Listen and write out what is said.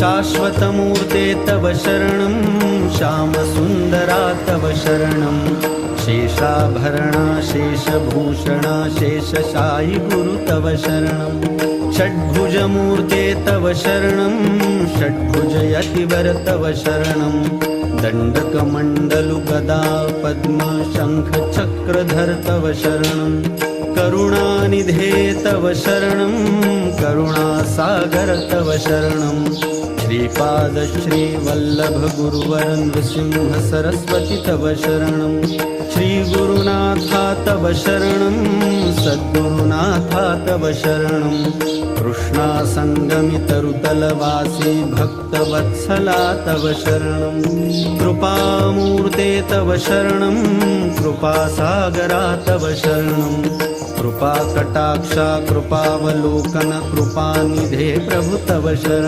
शाश्वतमूर्ते तव शरणं श्यामसुन्दरा तव शरणं। शेषाभरणा शेषभूषणा शेषशायि गुरु तव शरणं। षड्भुजमूर्ते तव शरणं षड्भुजयतिवर तव शरणं। दण्डकमण्डलुगदा पद्म शङ्खचक्रधर तव शरणं। करुणानिधे तव शरणं करुणासागर तव शरणं श्रीपादश्रीवल्लभगुरुवर नृसिंह सरस्वती तव शरणं श्रीगुरुनाथा तव शरणं सद्गुरुनाथा तव शरणं कृष्णासङ्गमितरुतलवासी भक्तवत्सला तव शरणं कृपामूर्ते तव शरणं कृपासागरा तव शरणं कृपाकटाक्षा कृपावलोकन कृपानिधे प्रभु तव शरणं